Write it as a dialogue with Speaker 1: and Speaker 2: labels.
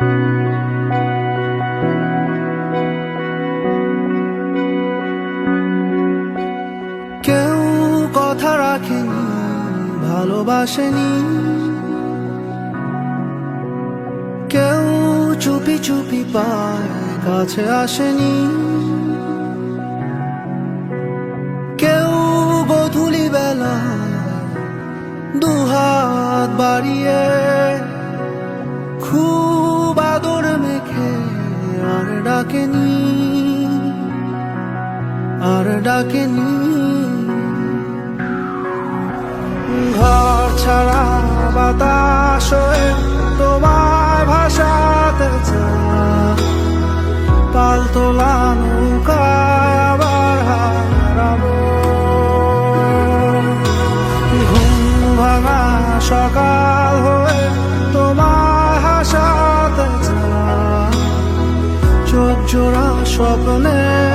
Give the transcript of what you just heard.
Speaker 1: কেউ কথা রাখেনি, ভালোবাসেনি। কেউ চুপি চুপি পায়, কাছে আসেনি। কেউ গধুলি বেলা দুহাত বাড়িয়ে খুব ডাকেনি, আর ডাকেনি। ঘর ছাড়া বাতাস তোমার ভাষাতে পাল তোলা আবার ঘুম ভাঙা সকাল হয়ে জোড়া স্বপ্নে উড়ে